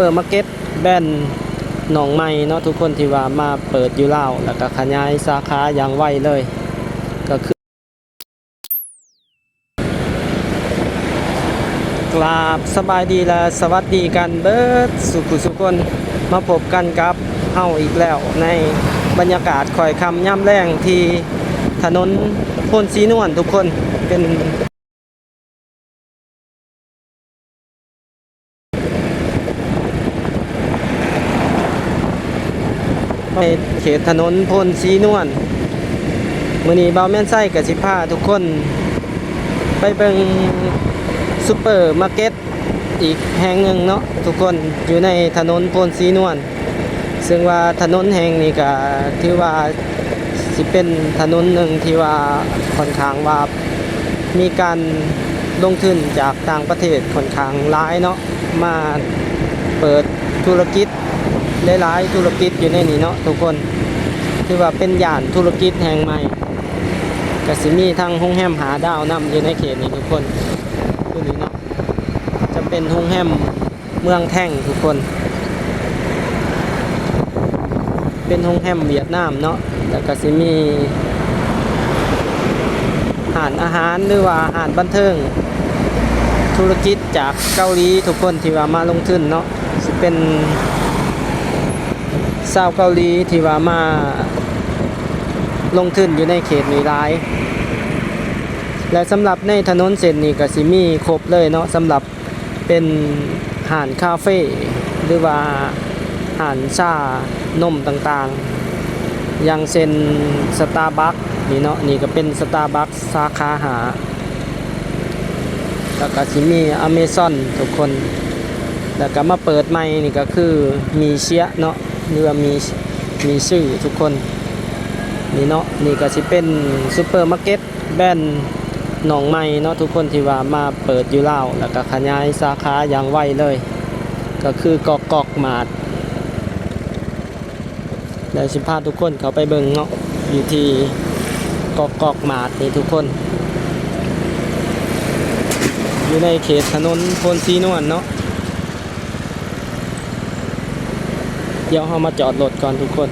เปิดมาร์เก็ตแบรนด์หนองไม้เนาะทุกคนที่ว่ามาเปิดอยู่ลาวแล้วก็ขยายสาขาอย่างไวเลย ก็คือกราบสบายดีและสวัสดีกันเบิดสุขุสุคนมาพบกันกับเฮาอีกแล้วในบรรยากาศคอยคำย่ำแรงที่ถนนพนสีนวลทุกคนเป็น ในเขตถนนพลสีนวลมือนี้บาวแม่นไส้กับสิพาทุกคน ไปเบิงซูเปอร์มาร์เก็ตอีกแห่งหนึ่งเนาะทุกคนอยู่ในถนนพลสีนวลซึ่งว่าถนนแห่งนี้ก็ถือว่าสิเป็นถนนหนึ่งที่ว่าค่อนข้างว่ามีการลงทุนจากต่างประเทศค่อนข้างหลายเนาะมาเปิดธุรกิจ หลายๆธุรกิจอยู่ในนี้เนาะทุกคนถือว่าเป็นย่านธุรกิจแห่งใหม่กสิมีทั้งโรงแรมหาดาวนํอยู่ในเขตนี้ทุกคนคือนี้เนาะจะเป็นโรงแรมเมืองแท่งทุกคน เป็นโรงแรมเวียดนามเนาะแล้วกสิมีอาหารอาหารหรือว่าอาหารบันเทิง ธุรกิจจากเกาหลีทุกคนที่ว่ามาลงทุนเนาะเป็น ชาวเกาหลีที่ว่ามาลงทุนอยู่ในเขตนี้ร้าย และสำหรับในถนนเส้นนี้ก็สิมีครบเลยเนาะสำหรับเป็นห่านคาเฟ่หรือว่าห่านชานมต่างๆ อย่างเช่นสตาร์บัคนี่เนาะนี่ก็เป็นสตาร์บัคสาขาหาแล้วก็สิมีอเมซอนทุกคน แล้วก็มาเปิดใหม่นี่ก็คือมีเชียเนาะ หรือว่ามีมีชื่อทุกคนนี่เนาะนี่ก็สิเป็นซูเปอร์มาร์เก็ตแบนหนองไม้เนาะทุกคนที่ว่ามาเปิดอยู่ลาวแล้วก็ขยายสาขาอย่างไวเลย ก็คือกอกกอกหมาดเดี๋ยวสิพาทุกคนเขาไปเบิ่งเนาะอยู่ที่กอกกอกหมาดนี่ทุกคน อยู่ในเขตถนนพลสีนวลเนาะ เดี๋ยวเรามาจอดรถก่อนทุกคน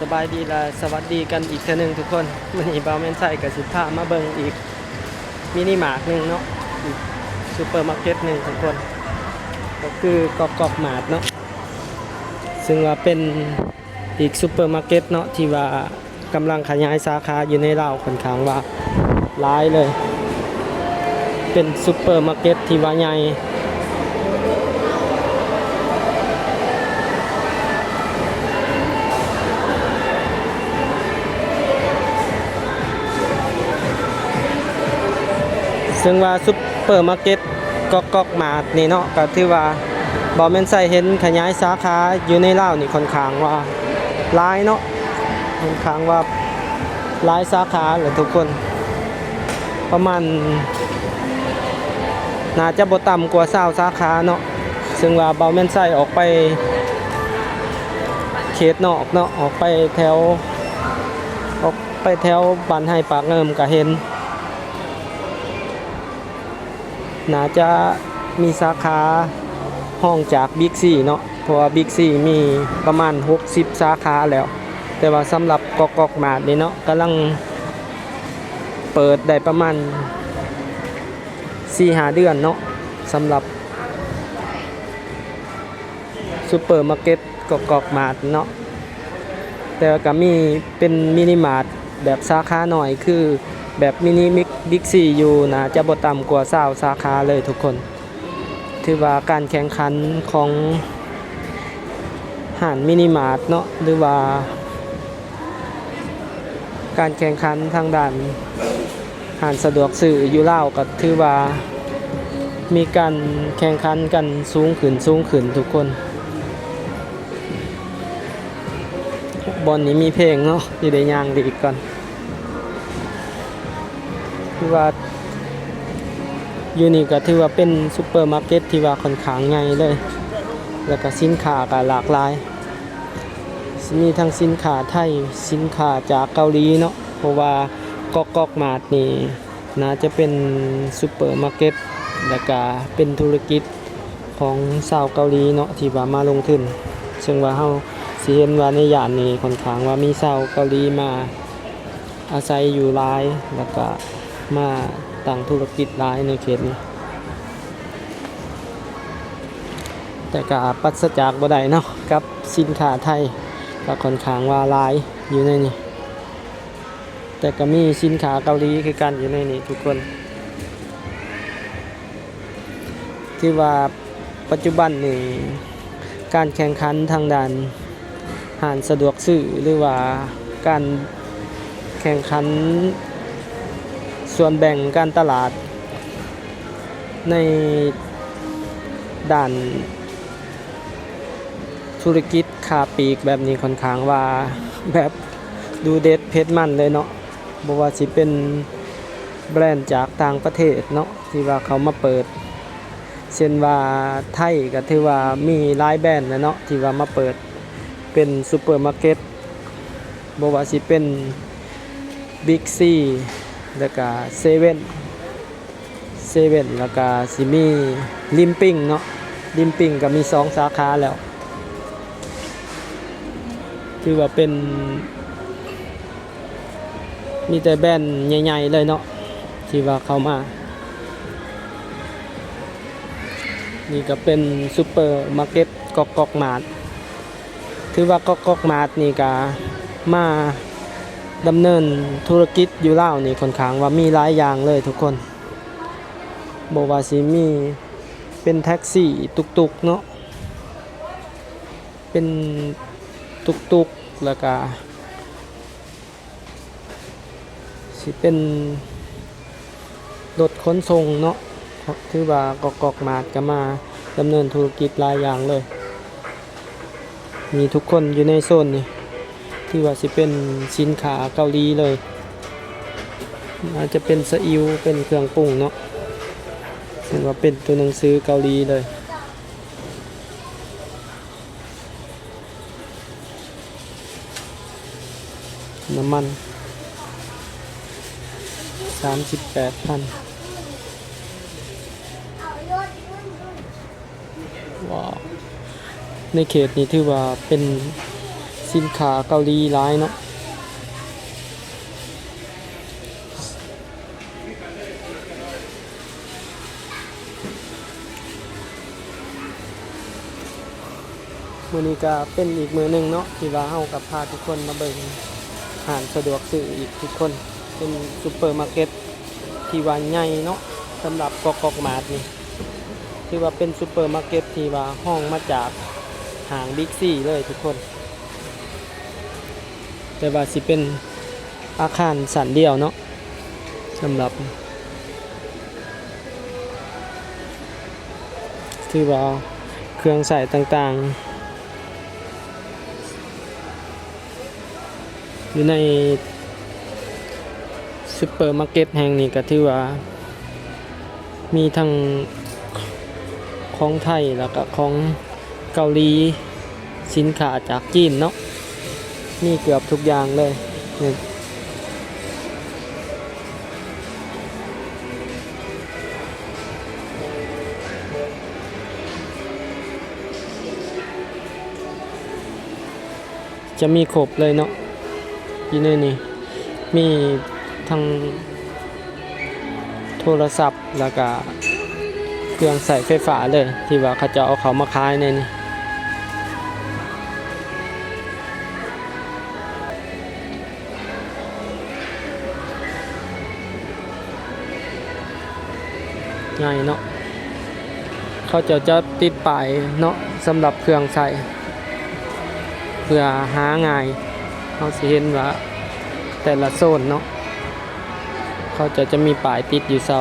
สบายดีละสวัสดีกันอีกเทื่อนึงทุกคนวันนี้บาวแมนไซกับสิพามาเบิงอีก มินิมาร์ทหนึ่งเนาะซูเปอร์มาร์เก็ตหนึ่งทุกคน ก็คือกอกกอกมาร์ทเนาะซึ่งว่าเป็นอีกซูเปอร์มาร์เก็ตเนาะที่ว่ากำลังขยายสาขาอยู่ในลาวค่อนข้างว่าร้ายเลย เป็นซูเปอร์มาร์เก็ตที่ว่าใหญ่ ซึ่งว่าซูเปอร์มาร์เก็ตกอกอกมาร์ทนี่เนาะก็ถือว่าบอแมนไซเห็นขยายสาขาอยู่ในลาวนี่ค่อนข้างว่าหลายเนาะค่อนข้างว่าหลายสาขาเลยทุกคน ประมาณน่าจะบ่ต่ำกว่าเศร้าสาขาเนาะซึ่งว่าเบาแม่นไส้ออกไปเขตนอกเนาะออกไปแถวออกไปแถวบ้านไห้ปากเงิมก็เห็น น่าจะมีสาขาห้องจากบิ๊กซีเนาะเพราะว่าบิ๊กซีมีประมาณ 60 สาขาแล้ว แต่ว่าสำหรับกอกกอกมาดนี่เนาะกำลังเปิดได้ประมาณสี่หาเดือนเนาะสำหรับซูเปอร์มาร์เก็ตกอกกอกมาร์ทเนาะแต่ก็มีเป็นมินิมาร์ทแบบสาขาหน่อยคือ แบบมินิมิกบิ๊กซีอยู่นะจะบ่ต่ำกว่าสาวสาขาเลยทุกคน ถือว่าการแข่งขันของห่านมินิมาร์ทเนาะหรือว่า การแข่งขันทางด้านหารสะดวกสื่ออยู่ลาวก็ถือว่ามีการแข่งขันกันสูงขึ้นสูงขึ้นทุกคน บอลนี้มีเพลงเนาะที่ได้ย่างดีก่อน คือว่าอยู่นี่ก็ถือว่าเป็นซูเปอร์มาร์เก็ตที่ว่าค่อนข้างใหญ่เลย แล้วก็สินค้าก็หลากหลาย มีทั้งสินค้าไทย สินค้าจากเกาหลีเนาะ เพราะว่าก๊อกก๊อกมาดนี่น่าจะเป็นซูเปอร์มาร์เก็ต แล้วก็เป็นธุรกิจของชาวเกาหลีเนาะที่ว่ามาลงทุน ซึ่งว่าเฮาสิเห็นว่าในย่านนี้ค่อนข้างว่ามีชาวเกาหลีมาอาศัยอยู่หลาย แล้วก็ มาตั้งธุรกิจหลายในเขตนี้ แต่ก็ปราศจากบ่ได้เนาะกับสินค้าไทยก็ค่อนข้างว่าลายอยู่ในนี้แต่ก็มีสินค้าเกาหลีคือกันอยู่ในนี้ทุกคน ที่ว่าปัจจุบันนี่การแข่งขันทางด้านหารสะดวกซื้อหรือว่าการแข่งขัน ส่วนแบ่งการตลาด ในด่านธุรกิจคาปีกแบบนี้ค่อนข้างว่าแบบดูเด็ดเพชรมันเลยเนาะบ่ว่าสิเป็นแบรนด์จากต่างประเทศเนาะที่ว่าเขามาเปิดเช่นว่าไทยก็ถือว่ามีหลายแบรนด์นะเนาะที่ว่ามาเปิดเป็นซูเปอร์มาร์เก็ตบ่ว่าสิเป็นบิ๊กซี แล้วก็เซเว่นเซเว่นแล้วก็สิมีลิมปิ้งเนาะลิมปิ้งก็มีสองสาขาแล้วถือว่าเป็น มีแต่แบรนด์ใหญ่ๆเลยเนาะที่ว่าเข้ามา นี่ก็เป็นซูเปอร์มาร์เก็ตกอกกอกมาร์ทถือว่ากอกกอกมาร์ทนี่ก็มา ดำเนินธุรกิจอยู่ล่าวนี่ค่อนข้างว่ามีหลายอย่างเลยทุกคนบอกว่าสิมีเป็นแท็กซี่ตุกๆเนาะเป็นตุกตุกๆแล้วก็สิเป็นรถขนส่งเนาะถือว่ากอกกอกมาดก็มาดำเนินธุรกิจหลายอย่างเลย มีทุกคนอยู่ในโซนนี่ ที่ว่าสิเป็นสินค้าเกาหลีเลยอาจจะเป็นสะอิวเป็นเครื่องปรุงเนาะซึ่งว่าเป็นตัวหนังสือเกาหลีเลยน้ำมันสามสิบแปดพันว้าวในเขตนี้ถือว่าเป็น สินค้าเกาหลีร้ายเนาะมือนี้ก็เป็นอีกมือหนึ่งเนาะที่ว่าเฮากับพาทุกคนมาเบิ่งหารสะดวกซื้ออีกทุกคนเป็นซูเปอร์มาร์เก็ตที่ว่าใหญ่เนาะสำหรับกอกกอกมาดนี่ที่ว่าเป็นซูเปอร์มาร์เก็ตที่ว่าห้องมาจากห้างบิ๊กซีเลยทุกคน แต่ว่าสิเป็นอาคารสันเดียวเนาะสำหรับ ที่ว่าเครื่องใส่ต่างๆ อยู่ในซูเปอร์มาร์เก็ตแห่งนี้ก็ถือว่า มีทั้งของไทยแล้วก็ของเกาหลีสินค้าจากจีนเนาะ นี่เกือบทุกอย่างเลยนี่จะมีครบเลยเนาะอยู่ในนี่ มีทั้งโทรศัพท์แล้วก็เครื่องใส่ไฟฟ้าเลย ที่ว่าเขาจะเอาเขามาขายในนี่ ง่ายเนาะเขาจะจะติดป้ายเนาะสำหรับเครื่องใส่เพื่อหาง่ายเขาสิเห็นว่าแต่ละโซนเนาะเขาจะจะมีป้ายติดอยู่เสา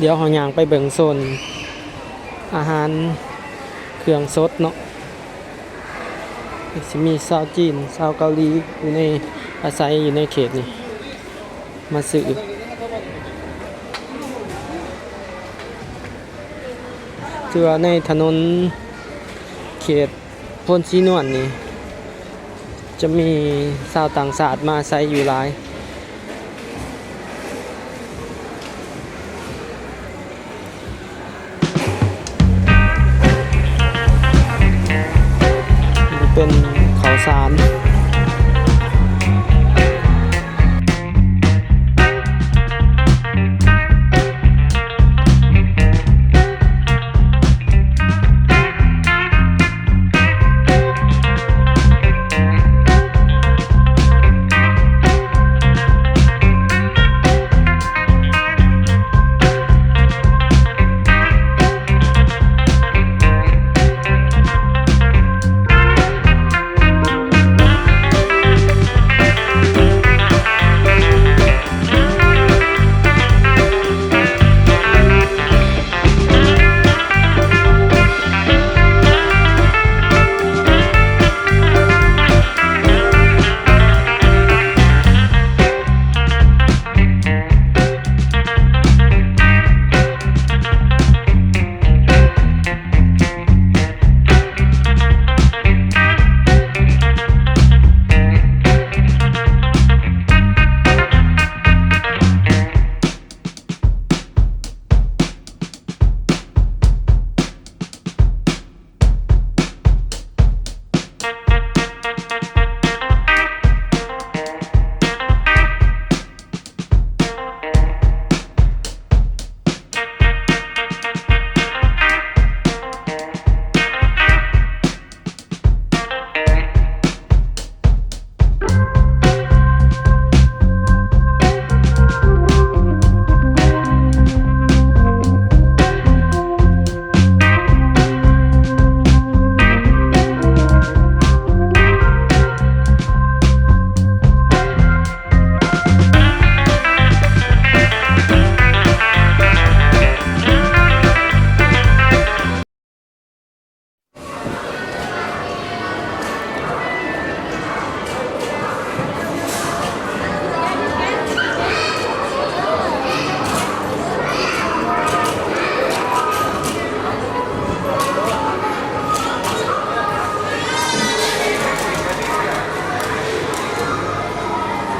เดี๋ยวเฮาย่างไปเบิ่งโซน อาหารเครื่องสดเนาะสิมีชาวจีนชาวเกาหลีอยู่ในอาศัยอยู่ในเขตนี้ มาซื้อเจอในถนนเขตพนชีนวนนี่ จะมีชาวต่างชาติมาใช้อยู่หลาย เป็นเขาสาร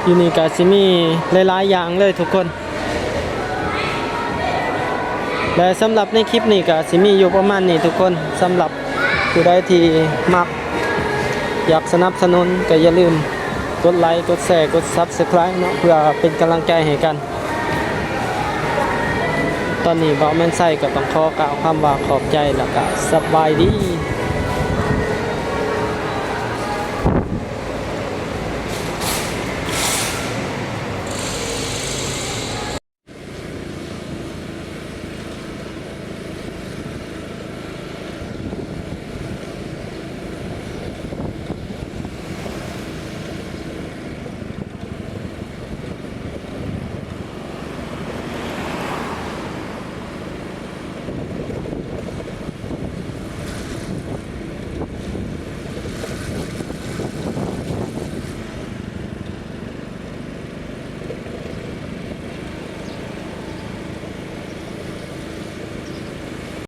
อยู่นี่ก็สิมีหลายๆอย่างเลยทุกคน และสำหรับในคลิปนี้ก็สิมีอยู่ประมาณนี้ทุกคนสำหรับผู้ใดที่มัก อยากสนับสนุนก็อย่าลืมกดไลค์กดแชร์กด Subscribe เนาะเพื่อเป็นกำลังใจให้กัน ตอนนี้บ่าแม่นไส้ก็ต้องขอกล่าวคำว่าขอบใจแล้วก็สบายดี